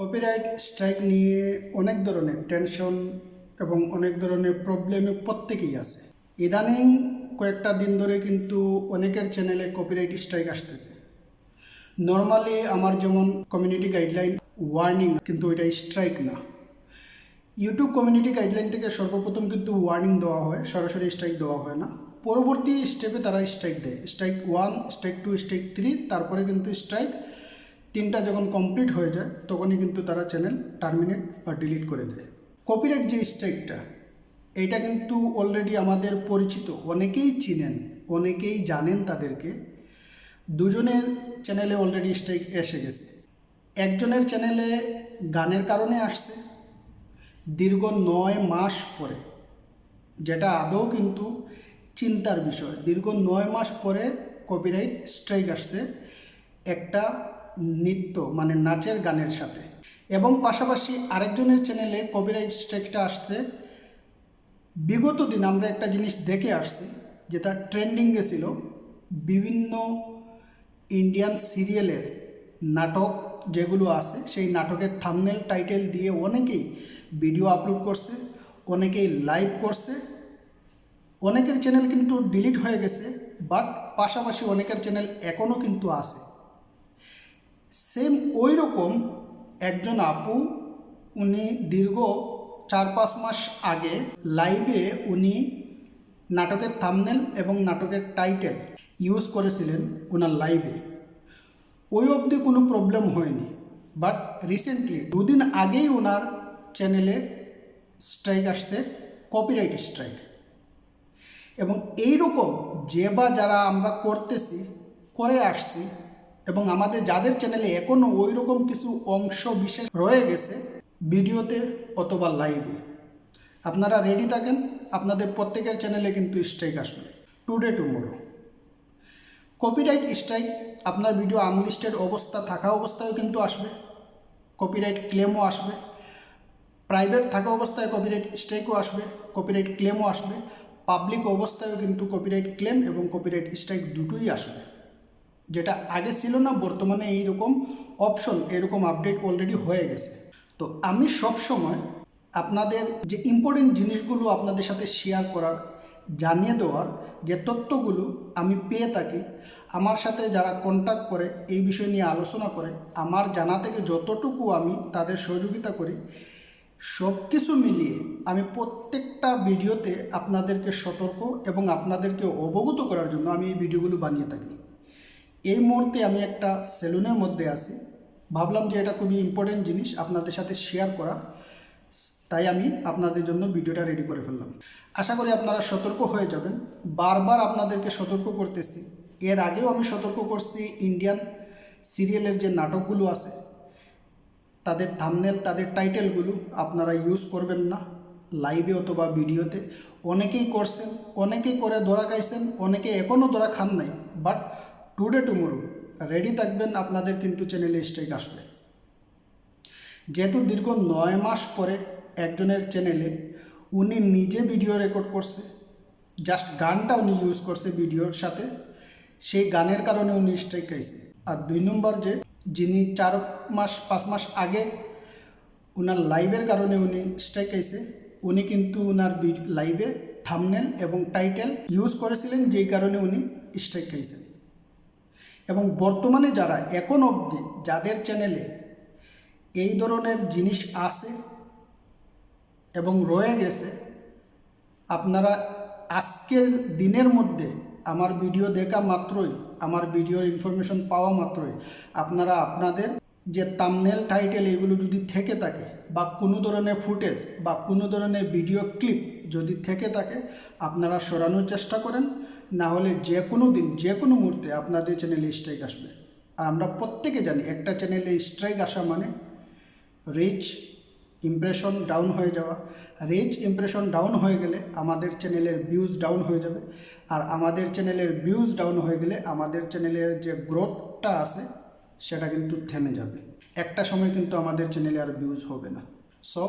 Copyright strike নিয়ে অনেক ধরনের টেনশন এবং অনেক ধরনের প্রবলেমে প্রত্যেকেই আছে। ইদানিং কয়েকটা দিন ধরে কিন্তু অনেকের চ্যানেলে কপিরাইট স্ট্রাইক আসতেছে। নর্মালি আমার যেমন কমিউনিটি গাইডলাইন ওয়ার্নিং কিন্তু ওইটা স্ট্রাইক না। ইউটিউব কমিউনিটি গাইডলাইন থেকে সর্বপ্রথম কিন্তু ওয়ার্নিং দেওয়া হয়, সরাসরি স্ট্রাইক দেওয়া হয় না। পরবর্তী স্টেপে তারা স্ট্রাইক দেয়। Strike one strike two strike three তারপরে কিন্তু স্ট্রাইক তিনটা যখন কমপ্লিট হয়ে যায়, তখনই কিন্তু তারা চ্যানেল টার্মিনেট বা ডিলিট করে দেয়। কপিরাইট যে স্ট্রাইকটা এটা কিন্তু অলরেডি আমাদের পরিচিত। অনেকেই চিনেন, অনেকেই জানেন তাদেরকে। দুজনের চ্যানেলে অলরেডি স্ট্রাইক এসে গেছে। একজনের চ্যানেলে গানের কারণে আসছে, দীর্ঘ নয় মাস পরে। যেটা আদৌ কিন্তু চিন্তার বিষয়। দীর্ঘ নয় মাস পরে কপিরাইট স্ট্রাইক আসছে। একটা নৃত্য মানে নাচের গানের সাথে। এবং পাশাপাশি আরেকজনের চ্যানেলে কপিরাইট স্ট্রাইকটা আসছে। বিগত দিন আমরা একটা জিনিস দেখে আসছি, যেটা ট্রেন্ডিংয়ে ছিল। বিভিন্ন ইন্ডিয়ান সিরিয়ালের নাটক যেগুলো আছে, সেই নাটকের থামনেল টাইটেল দিয়ে অনেকেই ভিডিও আপলোড করছে, অনেকেই লাইভ করছে। অনেকের চ্যানেল কিন্তু ডিলিট হয়ে গেছে বাট পাশাপাশি অনেকের চ্যানেল এখনও কিন্তু আছে। সেম ওই রকম একজন আপু, উনি দীর্ঘ চার পাঁচ মাস আগে লাইভে উনি নাটকের থামনেল এবং নাটকের টাইটেল ইউজ করেছিলেন ওনার লাইভে ওই অবধি কোনো প্রবলেম হয়নি। বাট রিসেন্টলি দুদিন আগেই ওনার চ্যানেলে স্ট্রাইক আসছে কপিরাইট স্ট্রাইক এবং এই রকম যে বা যারা আমরা করতেছি, করে আসছি এবং আমাদের যাদের চ্যানেলে এখনও ওই রকম কিছু অংশ বিশেষ রয়ে গেছে, ভিডিওতে অথবা লাইভে আপনারা রেডি থাকেন, আপনাদের প্রত্যেকের চ্যানেলে কিন্তু স্ট্রাইক আসবে। টুডে টুমোরো কপিরাইট স্ট্রাইক আপনার ভিডিও আনলিস্টেড অবস্থা, থাকা অবস্থায়ও কিন্তু আসবে। কপিরাইট ক্লেমও আসবে। প্রাইভেট থাকা অবস্থায় কপিরাইট স্ট্রাইকও আসবে কপিরাইট ক্লেমও আসবে। পাবলিক অবস্থায়ও কিন্তু কপিরাইট ক্লেম এবং কপিরাইট স্ট্রাইক দুটোই আসবে। যেটা আগে ছিল না, বর্তমানে এইরকম অপশন এরকম আপডেট অলরেডি হয়ে গেছে। তো আমি সব সময় আপনাদের যে ইম্পর্টেন্ট জিনিসগুলো আপনাদের সাথে শেয়ার করার, জানিয়ে দেওয়ার যে তথ্যগুলো আমি পেয়ে থাকি, আমার সাথে যারা কন্ট্যাক্ট করে, এই বিষয় নিয়ে আলোচনা করে, আমার জানা থেকে যতটুকু আমি তাদের সহযোগিতা করি সব কিছু মিলিয়ে আমি প্রত্যেকটা ভিডিওতে আপনাদেরকে সতর্ক এবং আপনাদেরকে অবগত করার জন্য আমি এই ভিডিওগুলো বানিয়ে থাকি। এই মুহূর্তে আমি একটা সেলুনের মধ্যে আছি। ভাবলাম যে এটা খুবই ইম্পর্টেন্ট জিনিস আপনাদের সাথে শেয়ার করা। তাই আমি আপনাদের জন্য ভিডিওটা রেডি করে ফেললাম। আশা করি আপনারা সতর্ক হয়ে যাবেন। বারবার আপনাদেরকে সতর্ক করতেছি। এর আগেও আমি সতর্ক করছি ইন্ডিয়ান সিরিয়ালের যে নাটকগুলো আছে, তাদের থামনেল তাদের টাইটেলগুলো আপনারা ইউজ করবেন না। লাইভে অথবা ভিডিওতে অনেকেই করছেন, অনেকেই করে ধরা খাইছেন, অনেকে এখনও ধরা খান নাই। বাট টুডে টুমোরো রেডি থাকবেন আপনাদের কিন্তু চ্যানেলে স্ট্রাইক আসবে। যেহেতু দীর্ঘ নয় মাস পরে একজনের চ্যানেলে উনি নিজে ভিডিও রেকর্ড করছে জাস্ট গানটা উনি ইউজ করছে ভিডিওর সাথে, সেই গানের কারণে উনি স্ট্রাইক খাইছে। আর দুই নম্বর যে, যিনি চার মাস, পাঁচ মাস আগে ওনার লাইভের কারণে উনি স্ট্রাইক খাইছে, উনি কিন্তু ওনার লাইভে থামনেল এবং টাইটেল ইউজ করেছিলেন, যেই কারণে উনি স্ট্রাইক খাইছেন। এবং বর্তমানে যারা এখন অবধি যাদের চ্যানেলে এই ধরনের জিনিস আছে এবং রয়ে গেছে, আপনারা আজকের দিনের মধ্যে আমার ভিডিও দেখা মাত্রই, আমার ভিডিওর ইনফরমেশন পাওয়া মাত্রই, আপনারা আপনাদের যে তামনেল টাইটেল এগুলো যদি থেকে থাকে বা কোনো ধরনের ফুটেজ বা কোনো ধরনের ভিডিও ক্লিপ যদি থেকে থাকে, আপনারা সরানোর চেষ্টা করেন। না হলে যে কোনো দিন, যে কোনো মুহূর্তে আপনাদের চ্যানেলে স্ট্রাইক আসবে। আর আমরা প্রত্যেকে জানি, একটা চ্যানেলে স্ট্রাইক আসা মানে রিচ ইমপ্রেশন ডাউন হয়ে যাওয়া। রিচ ইমপ্রেশন ডাউন হয়ে গেলে আমাদের চ্যানেলের ভিউজ ডাউন হয়ে যাবে। আর আমাদের চ্যানেলের ভিউজ ডাউন হয়ে গেলে আমাদের চ্যানেলের যে গ্রোথটা আছে, সেটা কিন্তু থেমে যাবে। একটা সময় কিন্তু আমাদের চ্যানেলে আর ভিউজ হবে না। সো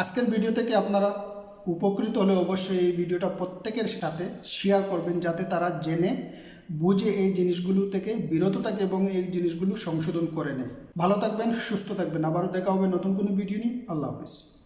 আজকের ভিডিও থেকে আপনারা উপকৃত হলে অবশ্যই এই ভিডিওটা প্রত্যেকের সাথে শেয়ার করবেন যাতে তারা জেনে বুঝে এই জিনিসগুলো থেকে বিরত থাকে এবং এই জিনিসগুলো সংশোধন করে নেয়। ভালো থাকবেন, সুস্থ থাকবেন। আবারও দেখা হবে নতুন কোনো ভিডিও নিয়ে। আল্লাহ হাফিজ।